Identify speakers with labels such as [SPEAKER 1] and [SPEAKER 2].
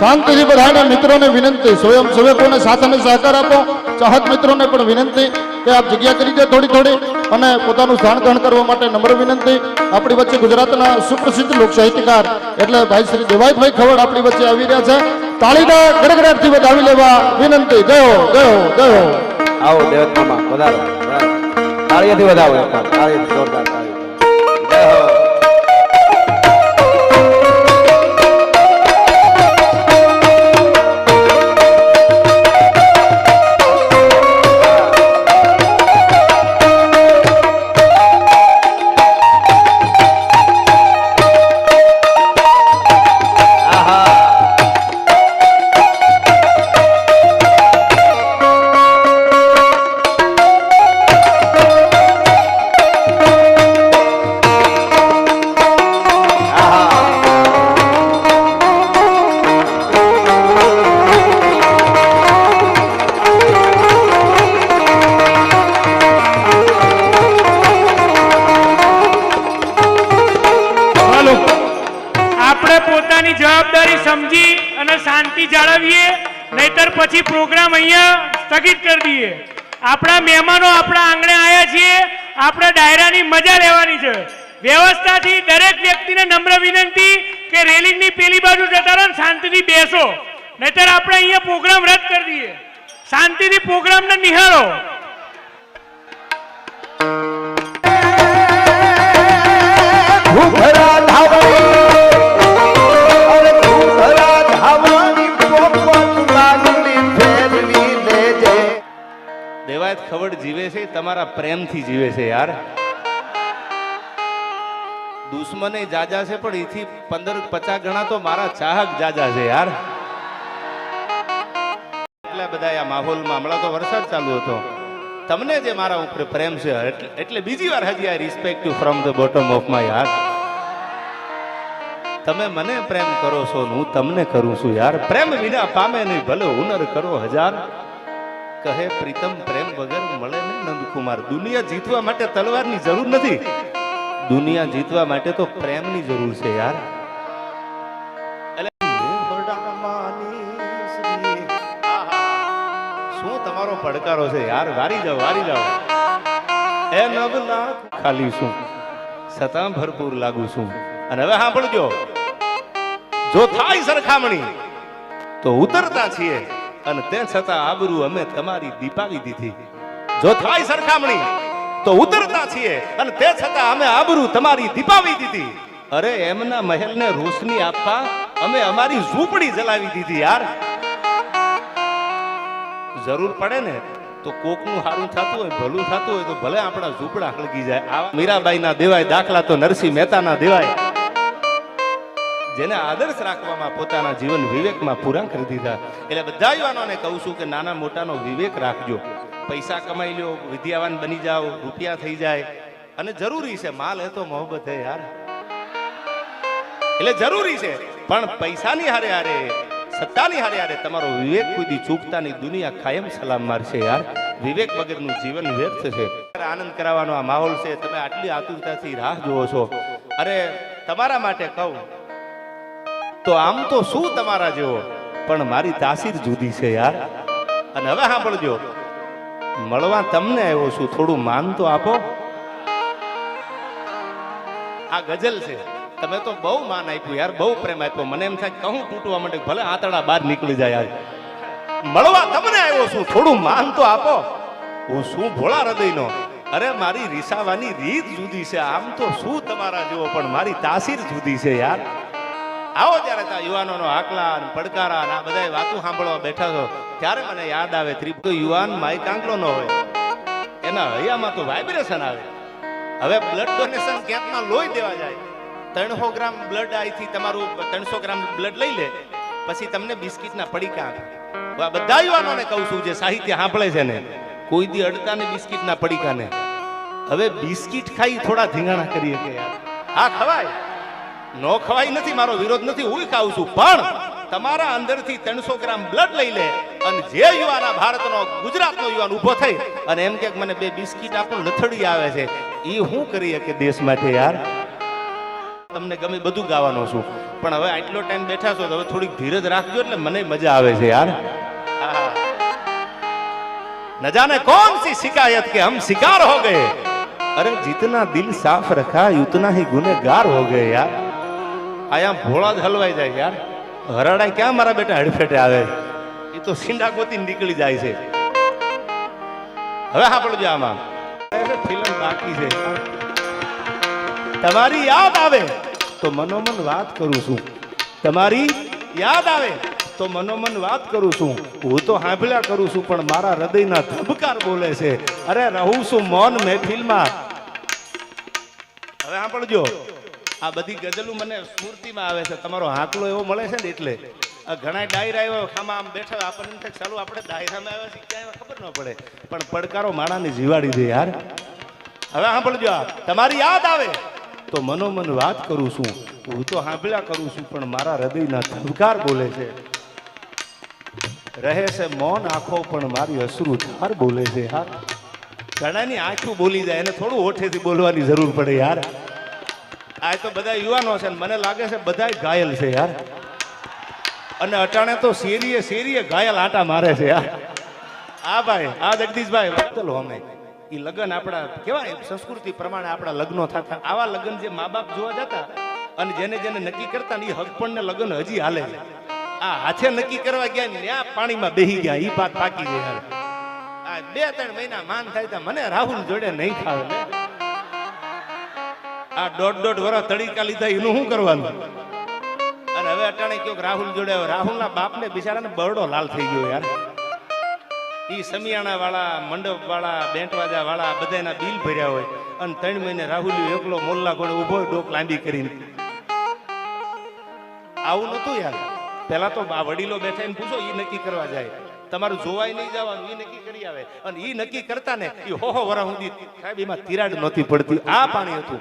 [SPEAKER 1] શાંતિથી બધાને મિત્રોને વિનંતી. સ્વયં સેવકોને સાથે સહકાર આપો. ચાહક મિત્રોને પણ વિનંતી કે આપ જગ્યા કરી દે થોડી થોડી અને પોતાનું સ્થાન ગ્રહણ કરવા માટે નમ્ર વિનંતી. આપણી વચ્ચે ગુજરાતના સુપ્રસિદ્ધ લોક સાહિત્યકાર એટલે ભાઈ શ્રી દેવાયતભાઈ ખવડ આપણી વચ્ચે આવી રહ્યા છે. તાળીના ગડગડાટથી વધાવી લેવા વિનંતી. ગયો ગયો ગયો
[SPEAKER 2] આવો દેવત વધારો. તાળીઓથી વધાવો તાળી જોરદાર તાળીઓ.
[SPEAKER 3] સમજી અને શાંતિ જાળવીએ, નહીતર પછી પ્રોગ્રામ અહીંયા સ્થગિત કરી દઈએ. આપણા મહેમાનો આપણા આંગણે આવ્યા છીએ, આપણે ડાયરાની મજા લેવાની છે. વ્યવસ્થાથી દરેક વ્યક્તિને નમ્ર વિનંતી કે રેલિંગની પેલી બાજુ જતા રહો શાંતિથી બેસો. નહીતર આપણે અહીંયા પ્રોગ્રામ રદ કરી દઈએ. શાંતિથી પ્રોગ્રામને નિહાળો.
[SPEAKER 4] દેવાયત ખવડ જીવે છે, તમારા પ્રેમથી જીવે છે યાર. દુશ્મને જાજા છે, પણ એથી પંદર પચાસ ગણા તો મારા ચાહક જાજા છે યાર. એટલા બધા આ માહોલમાં, હમણાં તો વરસાદ ચાલુ હતો. તમને જે મારા ઉપર પ્રેમ છે, એટલે- બીજી વાર હજી I respect from the bottom of my heart તમે મને પ્રેમ કરો છો, હું તમને કરું છું યાર. પ્રેમ વિના પામે નહીં, ભલે હુનર કરો હજાર. કહે પ્રીતમ પ્રેમ વગર મળે ને નંદકુમાર. દુનિયા જીતવા માટે તલવારની જરૂર નથી. દુનિયા જીતવા માટે તો પ્રેમની જરૂર છે યાર. શું તમારો પડકારો છે યાર? વારી જાઓ વારી જાઓ. એ નવલા ખાલી છું. છતાં ભરપૂર લાગુ છું. અને હવે સાંભળજો. જો થાય સરખામણી તો ઉતરતા છીએ. અને તે છતાં આબરૂ અમે તમારી દીપાવી દીધી. જો થાય સરખામણી, તો ઉતરતા છીએ અને તે છતાં અમે આબરૂ તમારી દીપાવી દીધી. અરે, એમના મહેલને રોશની આપવા અમે અમારી ઝૂંપડી જલાવી દીધી યાર. જરૂર પડે ને, તો કોકનું સારું થતું હોય, ભલું થતું હોય, તો ભલે આપણા ઝૂંપડા હળગી જાય. આવા મીરાબાઈના દેવાય, દાખલા તો નરસિંહ મહેતાના દેવાય. જેને આદર્શ રાખવામાં પોતાના જીવન વિવેકમાં પૂરા કરી દીધા. એટલે બધા યુવાનોને કહું છું કે નાના મોટાનો વિવેક રાખજો. પૈસા કમાઈ લ્યો, વિદ્યાવાન બની જાઓ, રૂપિયા થઈ જાય. અને જરૂરી છે, માલ હે તો મોહબત હે યાર. એટલે જરૂરી છે, પણ પૈસાની હારે હારે, સત્તાની હારે હારે તમારો વિવેક કુદી ચૂકતાની દુનિયા કાયમ સલામ મારશે યાર. વિવેક વગરનું જીવન વ્યર્થ છે. આનંદ કરાવવાનો આ માહોલ છે. તમે આટલી આતુરતાથી રાહ જુઓ છો. અરે, તમારા માટે કહું તો આમ તો શું તમારા જેવો? પણ મારી તાસીર જુદી છે યાર. અને હવે સાંભળજો. મળવા તમને આવ્યો છું. થોડું માન તો આપો. આ ગઝલ છે. તમે તો બહુ માન આપ્યું યાર. બહુ પ્રેમ આપ્યો. મને એમ થાય કહું તૂટવા માટે ભલે આતડા બહાર નીકળી જાય યાર. મળવા તમને આવ્યો છું. થોડું માન તો આપો. હું શું ભોળા હૃદયનો. અરે મારી રીસાવાની રીત જુદી છે. આમ તો શું તમારા જેવો? પણ મારી તાસીર જુદી છે યાર. આવો ત્યારે ત્યાં યુવાનોનો હાકલા અને પડકારા આ બધા વાતો સાંભળવા બેઠા છો. ત્યારે મને યાદ આવે ત્રિપ યુવાન માય આંકલો ન હોય. એના હૈયામાં તો વાઇબ્રેશન આવે. હવે બ્લડ ડોનેશન કેમ્પમાં લોહી દેવા જાય. ત્રણસો ગ્રામ બ્લડ આઈથી તમારું ત્રણસો ગ્રામ બ્લડ લઈ લે. પછી તમને બિસ્કિટના પડીકા આપે. બધા યુવાનોને કહું છું, જે સાહિત્ય સાંભળે છે ને, કોઈ દી અડતા ને બિસ્કિટના પડીકાને. હવે બિસ્કિટ ખાઈ થોડા ધીંગાણા કરીએ કે યાર. આ ખવાય. નો ખવાય નથી મારો વિરોધ નથી હું ખાઉં છું પણ તમારા અંદરથી ત્રણસો ગ્રામ બ્લડ લઈ લે અને જે યુવાન આ ભારતનો ગુજરાતનો યુવાન ઊભો થઈ અને એમ કે મને બે બિસ્કિટ આપો લથડી આવે છે એ હું કરી શકે દેશ માટે યાર તમને ગમે બધું ગાવાનો છું પણ હવે આટલો ટાઈમ બેઠા છો તો હવે થોડીક ધીરજ રાખજો એટલે મને મજા આવે છે યાર હા. न जाने कौन सी शिकायत के हम शिकार हो गए अरे जितना दिल साफ रखा उतना ही गुनेगार हो गए यार આયા ભોળા જ હલવાઈ જાય યાર. હરાડા ક્યાં મારા બેટા હડફેટે આવે? એ તો સિંડા ગોતી નીકળી જાય છે. હવે સાંભળજો આમાં. ફિલ્મ બાકી છે. તમારી યાદ આવે તો મનોમન વાત કરું છું. તમારી યાદ આવે તો મનોમન વાત કરું છું. હું તો હાંભળ્યા કરું છું, પણ મારા હૃદયના ધબકાર બોલે છે. અરે રહું છું મૌન મહેફિલમાં. હવે સાંભળજો. આ બધી ગઝલો મને સ્મૃતિમાં આવે છે. તમારો હાકલો એવો મળે છે ને એટલે. ઘણા ડાયરા એવા ખામાં આમ બેઠા આપણને થાય ચાલો આપણે ડાયરામાં આવ્યા છીએ ક્યાં ખબર ન પડે. પણ પડકારો માણાને જીવાડી દે યાર. હવે સાંભળજો તમારી યાદ આવે. તો મનોમન વાત કરું છું. હું તો સાંભળ્યા કરું છું, પણ મારા હૃદયના ધબકાર બોલે છે. રહે છે મૌન આંખો, પણ મારી અશ્રુ ધાર બોલે છે યાર. ઘણાની આંખો બોલી જાય, એને થોડું ઓઠેથી બોલવાની જરૂર પડે યાર. આ તો બધા યુવાનો છે મને લાગે છે બધા ઘાયલ છે યાર. અને અટાણે તો શેરીએ શેરીએ ઘાયલ આટા મારે છે યાર. આ ભાઈ, આ જગદીશભાઈ, ચલો અમે. એ લગ્ન આપણા, કેવાય, સંસ્કૃતિ પ્રમાણે આપણા લગ્નો થતા. આવા લગ્ન જે મા બાપ જોવા જતા અને જેને જેને નક્કી કરતા ને એ હગપણને લગ્ન હજી હાલે છે. આ હાથે નક્કી કરવા ગયા ને આ પાણીમાં બેહી ગયા એ વાત પાકી ગઈ યાર. આ બે ત્રણ મહિના માન થાય મને રાહુલ જોડે નહીં ખાવે. આ દોઢ દોઢ વર્ષ તડીકા લીધા, એનું શું કરવાનું? અને હવે અટાણે કયો રાહુલ જોડે. રાહુલના બાપને બિચારાને બરડો લાલ થઈ ગયો યાર. એ સમિયાણા વાળા મંડપ વાળા બેંટવાજા વાળા બધાના બિલ ભર્યા હોય. અને ત્રણ મહિને રાહુલ એકલો મોલ્લા કોણે ઊભો ડોક લાંબી કરીને. આવું નતું યાર. પેલા તો આ વડીલો બેઠા એને પૂછો એ નક્કી કરવા જાય. તમારું જોવાય નહીં જવાનું એ નક્કી કરી આવે. અને ઈ નક્કી કરતા ને એ હો હો વરા સુધી સાહેબ, એમાં તિરાડ નહોતી પડતી. આ પાણી હતું.